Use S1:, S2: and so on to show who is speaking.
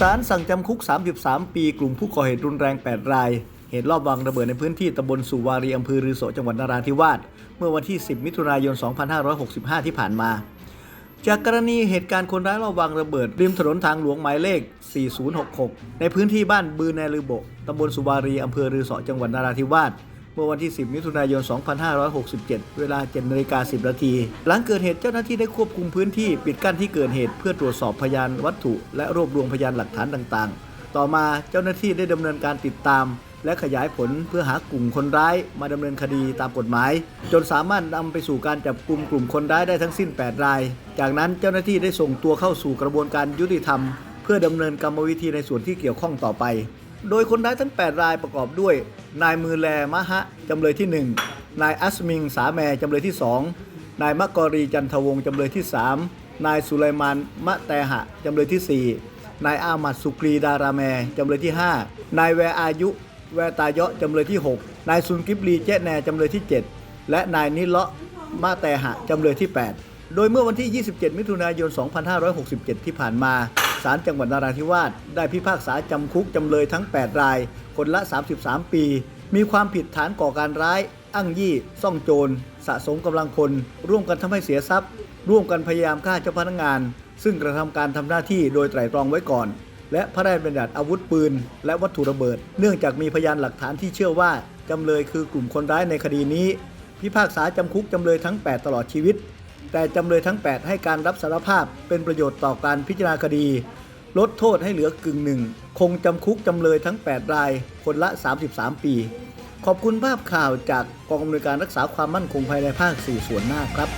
S1: ศาลสั่งจำคุก 33 ปี กลุ่มผู้ก่อเหตุรุนแรง 8 ราย เหตุรอบวางระเบิดในพื้นที่ตำบลสุวารีอำเภอรือโสจังหวัดนราธิวาส เมื่อวันที่ 10 มิถุนายน 2565 ที่ผ่านมา จากกรณีเหตุการณ์คนร้ายรอบวางระเบิด ริมถนนทางหลวงหมายเลข 4066 ในพื้นที่บ้านบือแนลือโบตำบลสุวารีอำเภอรือเสจังหวัดนราธิวาส เมื่อวันที่ 10 มิถุนายน 2567 เวลา7นาฬิกา10 นาที หลังเกิดเหตุเจ้าหน้าที่ได้ควบคุมพื้นที่ปิดกั้นที่เกิดเหตุเพื่อตรวจสอบพยานวัตถุ และรวบรวมพยานหลักฐานต่างๆ ต่อมาเจ้าหน้าที่ได้ดำเนินการติดตาม และขยายผลเพื่อหากลุ่มคนร้าย มาดำเนินคดีตามกฎหมาย จนสามารถนำไปสู่การจับกลุ่มกลุ่มคนร้ายได้ทั้งสิ้น 8 ราย จากนั้นเจ้าหน้าที่ได้ส่งตัวเข้าสู่กระบวนการยุติธรรม เพื่อดำเนินกรรมวิธีในส่วนที่เกี่ยวข้องต่อไป โดยคนร้ายทั้ง 8 รายประกอบด้วย นายมือแลมะฮะจำเลยที่ 1 นายอัสมิงสาแมจำเลยที่ 2 นายมะกอรีจันทวงศ์จำเลยที่ 3 นายสุไลมานมะแตหะจำเลยที่ 4 นายอามัดสุกรีดาราแมจำเลยที่ 5 นายแวอายุ แวตาเยาะจำเลยที่ 6 นายซุนกิบลีเจแนจำเลยที่ 7 และนายนิเลาะมาแตหะจำเลยที่ 8 โดยเมื่อวันที่ 27 มิถุนายน 2567 ที่ผ่านมา ศาลจังหวัดนราธิวาสได้พิพากษาจำคุกจำเลยทั้ง 8 ราย คนละ 33 ปี มีความผิดฐานก่อการร้าย อ้างยี่ ซ่องโจร สะสมกำลังคน ร่วมกันทำให้เสียทรัพย์ ร่วมกันพยายามฆ่าเจ้าพนักงาน ซึ่งกระทำการทำหน้าที่โดยไตร่ตรองไว้ก่อน และพระราชบัญญัติอาวุธปืน และวัตถุระเบิด เนื่องจากมีพยานหลักฐานที่เชื่อว่าจำเลยคือกลุ่มคนร้ายในคดีนี้ พิพากษาจำคุกจำเลยทั้ง 8 ตลอดชีวิต แต่จำเลยทั้ง 8 ให้การรับสารภาพเป็นประโยชน์ต่อการพิจารณาคดี ลดโทษให้เหลือกึ่งหนึ่ง คงจำคุกจำเลยทั้ง 8 ราย คนละ 33 ปี ขอบคุณภาพข่าวจากกองอำนวยการรักษาความมั่นคงภายในภาค 4 ส่วนหน้าครับ